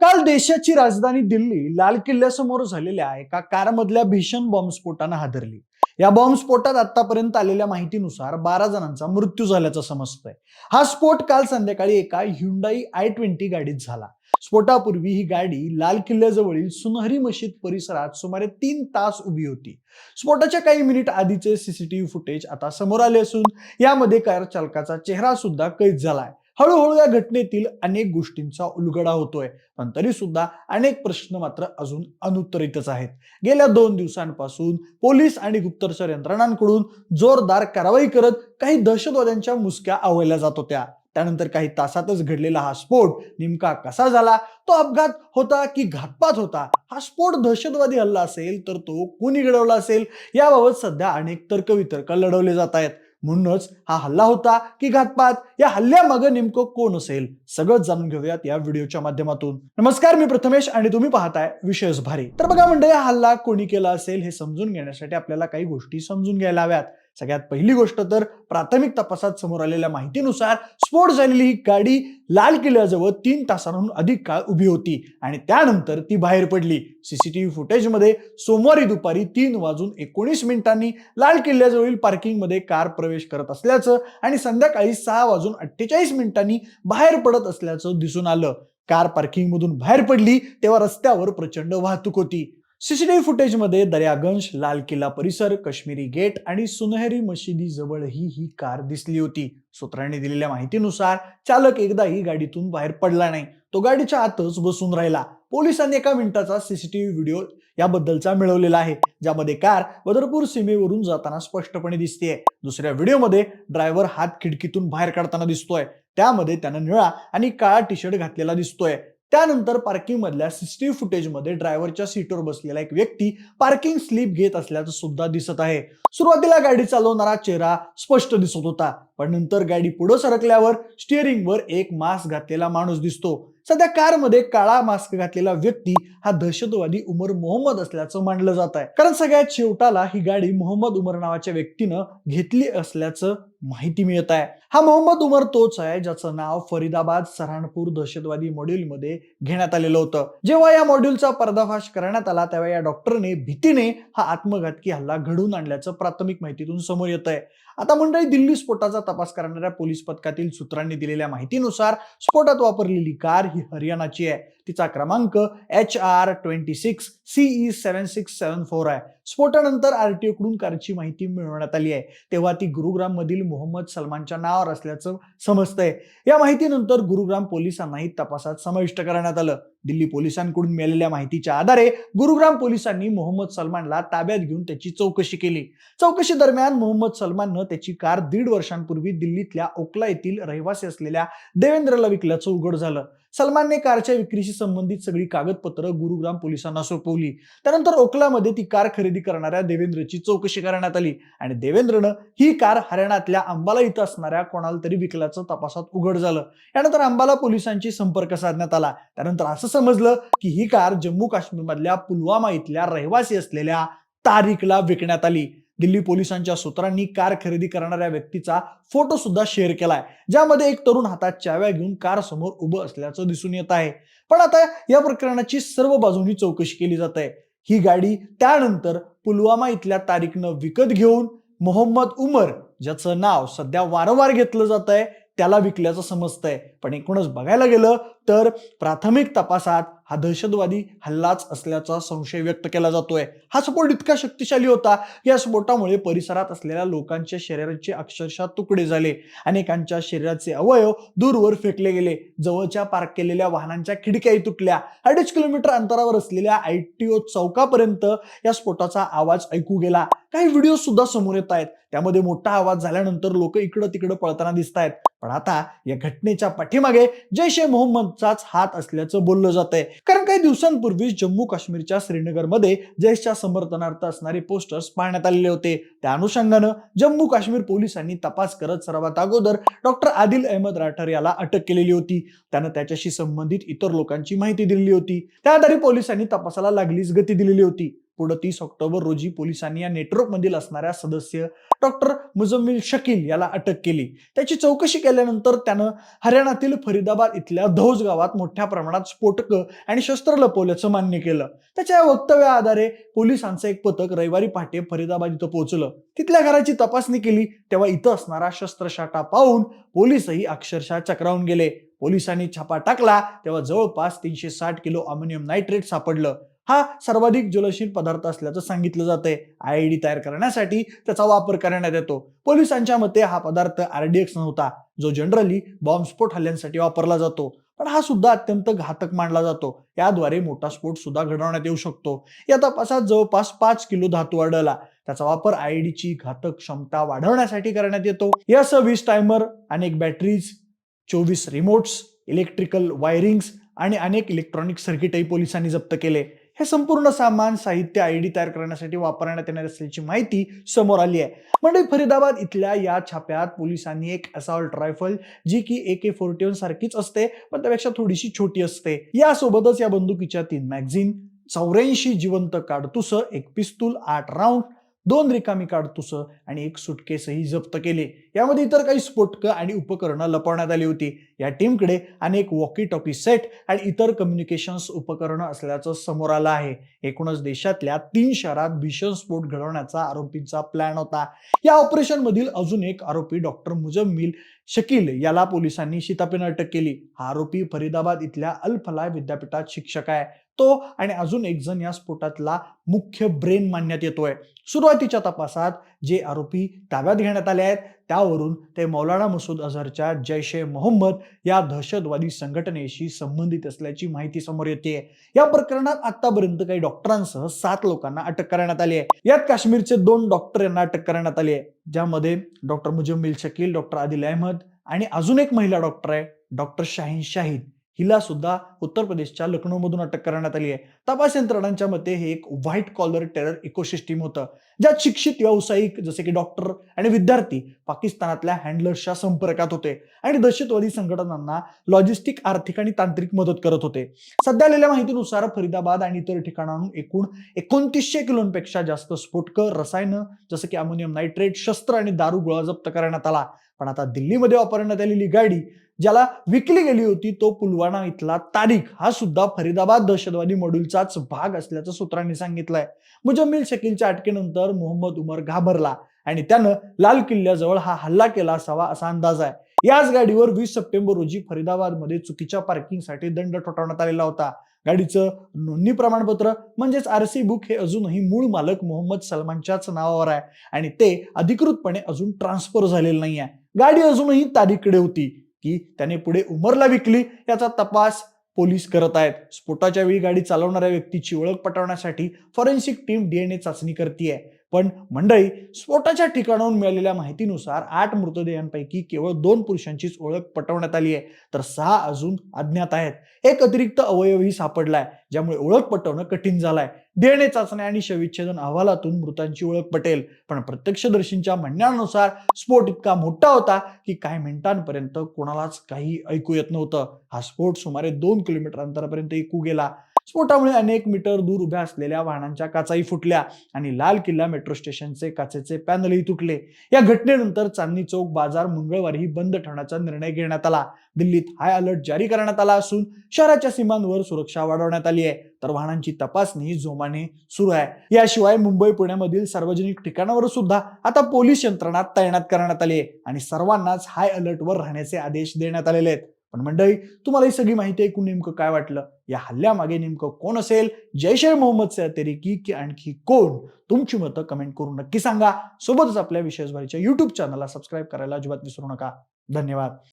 काल देशाची राजधानी दिल्ली लाल किल्ल्यासमोर झालेल्या एका कारमधल्या भीषण बॉम्बस्फोटानं हादरली. या बॉम्बस्फोटात आतापर्यंत आलेल्या माहितीनुसार बारा जणांचा मृत्यू झाल्याचं समजतंय. हा स्फोट काल संध्याकाळी एका ह्युंडाई आय ट्वेंटी गाडीत झाला. स्फोटापूर्वी ही गाडी लाल किल्ल्याजवळील सुनहरी मशीद परिसरात सुमारे तीन तास उभी होती. स्फोटाच्या काही मिनिट आधीचे सीसीटीव्ही फुटेज आता समोर आले असून यामध्ये कार चालकाचा चेहरा सुद्धा कैद झालाय. हळूहळू या घटनेतील अनेक गोष्टींचा उलगडा होतोय. पण तरी सुद्धा अनेक प्रश्न मात्र अजून अनुत्तरितच आहेत. गेल्या दोन दिवसांपासून पोलीस आणि गुप्तचर यंत्रणांकडून जोरदार कारवाई करत काही दहशतवाद्यांच्या मुसक्या आवळल्या जात होत्या. त्यानंतर काही तासातच घडलेला हा स्फोट नेमका कसा झाला? तो अपघात होता की घातपात होता? हा स्फोट दहशतवादी हल्ला असेल तर तो कोणी घडवला असेल? याबाबत सध्या अनेक तर्कवितर्क लढवले जात आहेत. म्हणूनच हा हल्ला होता की घातपात? या हल्ल्यामागे नेमकं कोण असेल? सगळं जाणून घेऊयात या व्हिडिओच्या माध्यमातून. नमस्कार मी प्रथमेश आणि तुम्ही पाहताय विशेष भारी. तर बघा म्हणजे हा हल्ला कोणी केला असेल हे समजून घेण्यासाठी आपल्याला काही गोष्टी समजून घ्यायला हव्यात. सगळ्यात पहिली गोष्ट तर प्राथमिक तपासात समोर आलेल्या माहितीनुसार स्फोट झालेली ही गाडी लाल किल्ल्याजवळ तीन तासांहून अधिक काळ उभी होती आणि त्यानंतर ती बाहेर पडली. सीसीटीव्ही फुटेजमध्ये सोमवारी दुपारी तीन वाजून एकोणीस मिनिटांनी लाल किल्ल्याजवळील पार्किंगमध्ये कार प्रवेश करत असल्याचं आणि संध्याकाळी सहा वाजून अठ्ठेचाळीस मिनिटांनी बाहेर पडत असल्याचं दिसून आलं. कार पार्किंगमधून बाहेर पडली तेव्हा रस्त्यावर प्रचंड वाहतूक होती. सीसीटीव्ही फुटेजमध्ये दर्यागंज लाल किल्ला परिसर काश्मीरी गेट आणि सुनहरी मशिदी जवळही ही कार दिसली होती. सूत्रांनी दिलेल्या माहितीनुसार चालक एकदाही गाडीतून बाहेर पडला नाही. तो गाडीच्या आतच बसून राहिला. पोलिसांनी एका मिनिटाचा सीसीटीव्ही व्हिडिओ याबद्दलचा मिळवलेला आहे ज्यामध्ये कार बदरपूर सीमेवरून जाताना स्पष्टपणे दिसतेय. दुसऱ्या व्हिडिओमध्ये ड्रायव्हर हात खिडकीतून बाहेर काढताना दिसतोय. त्यामध्ये त्यानं निळा आणि काळा टी शर्ट घातलेला दिसतोय. त्यानंतर पार्किंग मधल्या सीसीटीव्ही फुटेजमध्ये ड्रायव्हरच्या सीटवर बसलेला एक व्यक्ती पार्किंग स्लीप घेत असल्याचं सुद्धा दिसत आहे. सुरुवातीला गाडी चालवणारा चेहरा स्पष्ट दिसत होता पण नंतर गाडी पुढे सरकल्यावर स्टिअरिंगवर एक मास्क घातलेला माणूस दिसतो. सध्या कारमध्ये काळा मास्क घातलेला व्यक्ती हा दहशतवादी उमर मोहम्मद असल्याचं मानलं जात आहे. कारण सगळ्यात शेवटाला ही गाडी मोहम्मद उमर नावाच्या व्यक्तीनं घेतली असल्याचं माहिती मिळत आहे. हा मोहम्मद उमर तोच आहे ज्याचं नाव फरीदाबाद सरहाणपूर दहशतवादी मॉड्यूलमध्ये घेण्यात आलेलं होतं. जेव्हा या मॉड्यूलचा पर्दाफाश करण्यात आला तेव्हा या डॉक्टरने भीतीने हा आत्मघातकी हल्ला घडवून आणल्याचं प्राथमिक माहितीतून समोर येत आहे आता मंडळी दिल्ली स्फोटाचा तपास करणाऱ्या पोलीस पथकातील सूत्रांनी दिलेल्या माहितीनुसार स्फोटात वापरलेली कार ही हरियाणाची आहे. तिचा क्रमांक H R twenty six CE seven six seven four आहे. स्फोटानंतर आरटीओ कडून कारची माहिती मिळवण्यात आली आहे. तेव्हा ती गुरुग्राम मधील मोहम्मद सलमानच्या नावावर असल्याचं समजतंय. या माहितीनंतर गुरुग्राम पोलिसांनाही तपासात समाविष्ट करण्यात आलं. दिल्ली पोलिसांकडून मिळालेल्या माहितीच्या आधारे गुरुग्राम पोलिसांनी मोहम्मद सलमानला ताब्यात घेऊन त्याची चौकशी केली. चौकशी दरम्यान मोहम्मद सलमाननं त्याची कार दीड वर्षांपूर्वी दिल्लीतल्या ओकला येथील रहिवासी असलेल्या देवेंद्रला विकल्याचं उघड झालं. सलमानने कारच्या विक्रीशी संबंधित सगळी कागदपत्र गुरुग्राम पोलिसांना सोपवली. त्यानंतर ओकलामध्ये ती कार खरेदी करणाऱ्या देवेंद्रची चौकशी करण्यात आली आणि देवेंद्रनं ही कार हरियाणातल्या अंबाला इथं असणाऱ्या कोणाला तरी विकल्याचं तपासात उघड झालं. यानंतर अंबाला पोलिसांशी संपर्क साधण्यात आला. त्यानंतर असं समजलं की ही कार जम्मू काश्मीरमधल्या पुलवामा इथल्या रहिवासी असलेल्या तारिकला विकण्यात आली. दिल्ली पोलिसांच्या सूत्रांनी कार खरेदी करणाऱ्या व्यक्तीचा फोटो सुद्धा शेअर केलाय. ज्यामध्ये एक तरुण हातात चाव्या घेऊन कार समोर उभं असल्याचं दिसून येत आहे. पण आता या प्रकरणाची सर्व बाजूनी चौकशी केली जात आहे. ही गाडी त्यानंतर पुलवामा इथल्या तारीखनं विकत घेऊन मोहम्मद उमर ज्याचं नाव सध्या वारंवार घेतलं जात आहे त्याला विकल्याचं समजतंय. पण एकूणच बघायला गेलं तर प्राथमिक तपासात हा दहशतवादी हल्लाच असल्याचा संशय व्यक्त केला जातोय. हा स्फोट इतका शक्तिशाली होता या स्फोटामुळे परिसरात असलेल्या लोकांच्या शरीराचे अक्षरशः तुकडे झाले अनेकांच्या शरीराचे अवयव दूरवर फेकले गेले. जवळच्या पार्क केलेल्या वाहनांच्या खिडक्याही तुटल्या. अडीच किलोमीटर अंतरावर असलेल्या आय टी ओ चौकापर्यंत या स्फोटाचा आवाज ऐकू गेला. काही व्हिडिओ सुद्धा समोर येत आहेत. त्यामध्ये मोठा आवाज झाल्यानंतर लोक इकडं तिकडं पळताना दिसत आहेत पण आता या घटनेच्या पाठीमागे जैश ए मोहम्मदचाच हात असल्याचं बोललं जात आहे कारण काही दिवसांपूर्वीच जम्मू काश्मीरच्या श्रीनगरमध्ये जैशच्या समर्थनार्थ असणारे पोस्टर्स पाहण्यात आलेले होते. त्या अनुषंगानं जम्मू काश्मीर पोलिसांनी तपास करत सर्वात अगोदर डॉक्टर आदिल अहमद राठर याला अटक केलेली होती. त्यानं त्याच्याशी संबंधित इतर लोकांची माहिती दिलेली होती. त्या आधारे पोलिसांनी तपासाला लागलीच गती दिलेली होती. पुढे तीस ऑक्टोबर रोजी पोलिसांनी या नेटवर्कमधील असणाऱ्या सदस्य डॉक्टर मुजम्मिल शकील याला अटक केली. त्याची चौकशी केल्यानंतर त्यानं हरियाणातील फरीदाबाद इथल्या धौज गावात मोठ्या प्रमाणात स्फोटकं आणि शस्त्र लपवल्याचं मान्य केलं. त्याच्या या वक्तव्या आधारे पोलिसांचं एक पथक रविवारी पहाटे फरीदाबाद इथं पोहोचलं. तिथल्या घराची तपासणी केली तेव्हा इथं असणारा शस्त्रशाटा पाहून पोलीसही अक्षरशः चक्रावून गेले. पोलिसांनी छापा टाकला तेव्हा जवळपास तीनशे साठ किलो अमोनियम नायट्रेट सापडलं. हा सर्वाधिक ज्वलनशील पदार्थ असल्याचं सांगितलं जातंय. आय डी तयार करण्यासाठी त्याचा वापर करण्यात येतो. पोलिसांच्या मते हा पदार्थ आरडीएक्स नव्हता. जो जनरली बॉम्बस्फोट हल्ल्यांसाठी वापरला जातो. पण हा सुद्धा अत्यंत घातक मानला जातो. याद्वारे मोठा स्फोट सुद्धा घडवण्यात येऊ शकतो. या तपासात जवळपास पाच किलो धातू आढळला. त्याचा वापर आयडीची घातक क्षमता वाढवण्यासाठी करण्यात येतो. या वीस टायमर अनेक बॅटरीज चोवीस रिमोट्स इलेक्ट्रिकल वायरिंग्स आणि अनेक इलेक्ट्रॉनिक सर्किटही पोलिसांनी जप्त केले. हे संपूर्ण सामान साहित्य आयडी तयार करण्यासाठी वापरण्यात येणार असल्याची माहिती समोर आली आहे. म्हणजे फरीदाबाद इथल्या या छाप्यात पोलिसांनी एक असॉल्ट रायफल जी की ए के फोर्टी सारखीच असते पण त्यापेक्षा थोडीशी छोटी असते. यासोबतच या बंदुकीच्या तीन मॅगझिन चौऱ्याऐंशी जिवंत काडतुस एक पिस्तूल आठ राऊंड दोन रिकामी काडतुस आणि एक सुटकेसही जप्त केले. यामध्ये इतर काही स्फोटकं आणि उपकरणं लपवण्यात आली होती. या टीमकडे अनेक वॉकी टॉकी सेट आणि इतर कम्युनिकेशन्स उपकरणं असल्याचं समोर आलं आहे. एकूणच देशातल्या तीन शहरात भीषण स्फोट घडवण्याचा आरोपींचा प्लॅन होता. या ऑपरेशन मधील अजून एक आरोपी डॉक्टर मुजम्मिल शकील याला पोलिसांनी शितापीनं अटक केली. हा आरोपी फरीदाबाद इथल्या अल फलाह विद्यापीठात शिक्षक आहे. तो आणि अजून एक जण या स्फोटातला मुख्य ब्रेन मानण्यात येतोय. सुरुवातीच्या तपासात जे आरोपी ताब्यात घेण्यात आले आहेत त्यावरून ते मौलाना मसूद अझहरच्या जैश ए मोहम्मद या दहशतवादी संघटनेशी संबंधित असल्याची माहिती समोर येते या प्रकरणात आतापर्यंत काही डॉक्टरांसह सात लोकांना अटक करण्यात आली आहे. यात काश्मीरचे दोन डॉक्टर यांना अटक करण्यात आली आहे ज्यामध्ये डॉक्टर मुजम्मिल शकील डॉक्टर आदिल अहमद आणि अजून एक महिला डॉक्टर आहे डॉक्टर शाहीन शाहीद. हिला सुद्धा उत्तर प्रदेशच्या लखनौमधून अटक करण्यात आली आहे. तपास यंत्रणांच्या मते हे एक व्हाईट कॉलर टेरर इकोसिस्टीम होतं ज्यात शिक्षित व्यावसायिक जसे की डॉक्टर आणि विद्यार्थी पाकिस्तानातल्या हँडलर्सच्या संपर्कात होते आणि दहशतवादी संघटनांना लॉजिस्टिक आर्थिक आणि तांत्रिक मदत करत होते. सध्या आलेल्या माहितीनुसार फरीदाबाद आणि इतर ठिकाणाहून एकूण एकोणतीसशे किलोंपेक्षा जास्त स्फोटकं रसायनं जसं की अमोनियम नायट्रेट शस्त्र आणि दारू गोळा जप्त करण्यात आला. पण आता दिल्लीमध्ये वापरण्यात आलेली गाडी ज्याला विकली गेली होती तो पुलवाणा इथला तारीख हा सुद्धा फरीदाबाद दहशतवादी मॉड्यूलचाच भाग असल्याचं सूत्रांनी सांगितलंय. मुजम्मिल शकीलच्या अटकेनंतर मोहम्मद उमर घाबरला आणि त्यानं लाल किल्ल्याजवळ हा हल्ला केला असावा असा अंदाज आहे. याच गाडीवर वीस सप्टेंबर रोजी फरीदाबादमध्ये चुकीच्या पार्किंगसाठी दंड ठोठावण्यात आलेला होता. गाडीचं नोंदणी प्रमाणपत्र म्हणजेच आरसी बुक हे अजूनही मूळ मालक मोहम्मद सलमानच्याच नावावर आहे. आणि ते अधिकृतपणे अजून ट्रान्सफर झालेलं नाही आहे गाडी अजूनही तारीखकडे होती. की त्याने पुढे उमरला विकली याचा तपास पोलीस करत आहेत. स्फोटाच्या वेळी गाडी चालवणाऱ्या व्यक्तीची ओळख पटवण्यासाठी फॉरेन्सिक टीम डीएनए चाचणी करते पण मंडळी स्फोटाच्या ठिकाणाहून मिळालेल्या माहितीनुसार आठ मृतदेहांपैकी केवळ दोन पुरुषांचीच ओळख पटवण्यात आली आहे. तर सहा अजून अज्ञात आहेत. एक अतिरिक्त अवयवही सापडलाय ज्यामुळे ओळख पटवणं कठीण झालंय. डीएनए चाचण्या आणि शविच्छेदन अहवालातून मृतांची ओळख पटेल. पण प्रत्यक्षदर्शींच्या म्हणण्यानुसार स्फोट इतका मोठा होता की काही मिनिटांपर्यंत कोणालाच काही ऐकू येत नव्हतं. हा स्फोट सुमारे दोन किलोमीटर अंतरापर्यंत ऐकू गेला. स्फोटामुळे अनेक मीटर दूर उभ्या असलेल्या वाहनांच्या काचाही फुटल्या आणि लाल किल्ला मेट्रो स्टेशनचे काचेचे पॅनलही तुटले. या घटनेनंतर चांदणी चौक बाजार मंगळवारीही बंद ठेवण्याचा निर्णय घेण्यात आला. दिल्लीत हाय अलर्ट जारी करण्यात आला असून शहराच्या सीमांवर सुरक्षा वाढवण्यात आली आहे. तर वाहनांची तपासणी जोमाने सुरू आहे. याशिवाय मुंबई पुण्यामधील सार्वजनिक ठिकाणावर सुद्धा आता पोलीस यंत्रणा तैनात करण्यात आली आहे आणि सर्वांनाच हाय अलर्टवर राहण्याचे आदेश देण्यात आलेले आहेत. पण मंडळी तुम्हाला ही सगळी माहिती ऐकून नेमकं काय वाटलं? या हल्ल्यामागे नेमकं कोण असेल? जैश मोहम्मदचे अतिरेकी की आणखी कोण? तुमची मतं कमेंट करून नक्की सांगा. सोबतच आपल्या विशेषभरीच्या युट्यूब चॅनलला सबस्क्राईब करायला अजिबात विसरू नका. धन्यवाद.